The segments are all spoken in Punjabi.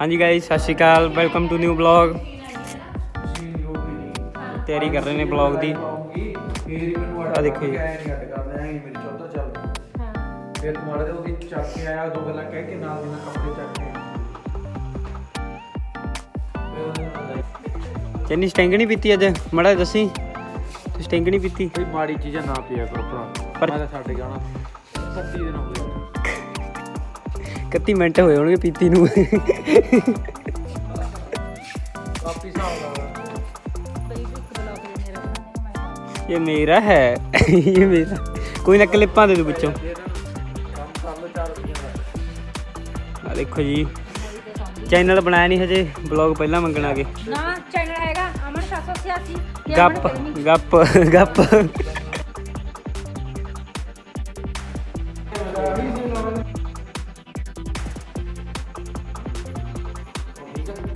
ਹਾਂਜੀ ਗਾਇਸ ਸਤਿ ਸ਼੍ਰੀ ਅਕਾਲ ਵੈਲਕਮ ਟੂ ਨਿਊ ਬਲੌਗ ਤਿਆਰੀ ਕਰ ਰਹੇ ਨੇ ਬਲੌਗ ਦੀ। ਆ ਦੇਖੋ ਜੀ। ਫਿਰ ਤੁਹਾਡੇ ਦੇ ਉਹਦੀ ਚੱਕ ਕੇ ਆਇਆ ਦੋ ਗੱਲਾਂ ਕਹਿ ਕੇ ਨਾਲ ਦੀ ਨਾਲ ਕੱਪੜੇ ਚੱਕ ਕੇ। ਚੰਨੀ ਸਟੈਂਗ ਨਹੀਂ ਪੀਤੀ ਅੱਜ? ਮੜਾ ਦੱਸੀ। ਤੂੰ ਸਟੈਂਗ ਨਹੀਂ ਪੀਤੀ? ਕੋਈ ਮਾੜੀ ਚੀਜ਼ਾਂ ਨਾ ਪੀਆ ਕਰੋ ਭਰਾ। ਪਰ- ਛੱਡ ਜਾਣਾ 30 ਦਿਨ ਹੋ ਗਏ। 31 ਮਿੰਟ ਹੋਏ ਹੋਣਗੇ ਪੀਤੀ ਨੂੰ। ਕਾਫੀ ਹਿਸਾਬ ਲਾ ਇਹ ਮੇਰਾ ਹੈ। ਇਹ ਮੇਰਾ। ਕੋਈ ਨਾ ਕਲਿੱਪਾਂ ਦੇ ਦੂ ਵਿੱਚੋਂ। ਆ ਦੇਖੋ ਜੀ। ਚੈਨਲ ਬਣਾਇਆ ਨਹੀਂ ਹਜੇ ਬਲੌਗ ਪਹਿਲਾਂ ਮੰਗਣਾਗੇ ਨਾ ਚੈਨਲ ਹੈਗਾ ਅਮਨ 786 ਤੇ ਗੱਪ। ਗੱਪ ਗੱਪ।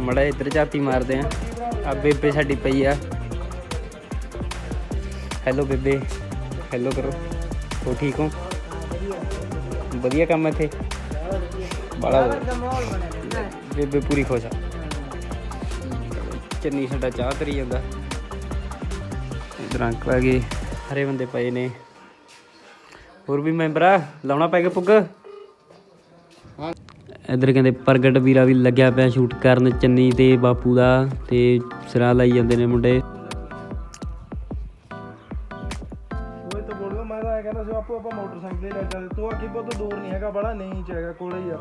ਮੜਾ ਇੱਧਰ ਝਾਤੀ ਮਾਰਦੇ ਆ। ਆ ਬੇਬੇ ਸਾਡੀ ਪਈ ਆ। ਹੈਲੋ ਬੇਬੇ। ਹੈਲੋ ਕਰੋ। ਹੋ ਠੀਕ ਹੋ? ਵਧੀਆ ਕੰਮ ਇੱਥੇ। ਬੜਾ ਬੇਬੇ ਪੂਰੀ ਖੁਸ਼ ਆ। ਚੰਨੀ ਸਾਡਾ ਚਾਹ ਕਰੀ ਜਾਂਦਾ। ਇਧਰ ਅੰਕਲ ਆ ਗਏ। ਹਰੇ ਬੰਦੇ ਪਏ ਨੇ। ਹੋਰ ਵੀ ਮੈਂਬਰਾ ਲਾਉਣਾ ਪੈ ਗਿਆ ਪੁੱਗ? ਇਧਰ ਕਹਿੰਦੇ ਪ੍ਰਗਟ ਵੀਰਾ ਵੀ ਲੱਗਿਆ ਪਿਆ ਸ਼ੂਟ ਕਰਨ ਚੰਨੀ ਤੇ ਬਾਪੂ ਦਾ ਤੇ ਸਿਰਾਂ ਲਾਈ ਜਾਂਦੇ ਨੇ ਮੁੰਡੇ। ਉਹ ਤਾਂ ਬੋਲਿਓ ਮੈਂ ਤਾਂ ਇਹ ਕਹਿੰਦਾ ਸੀ ਆਪੋ ਆਪਾਂ ਮੋਟਰਸਾਈਕਲ ਲੈ ਜਾਂਦੇ। ਤੂੰ ਅੱਗੇ ਬਹੁਤ ਦੂਰ ਨਹੀਂ ਹੈਗਾ ਬੜਾ ਨਹੀਂ ਚ ਹੈਗਾ ਕੋਲੇ ਹੀ ਆ।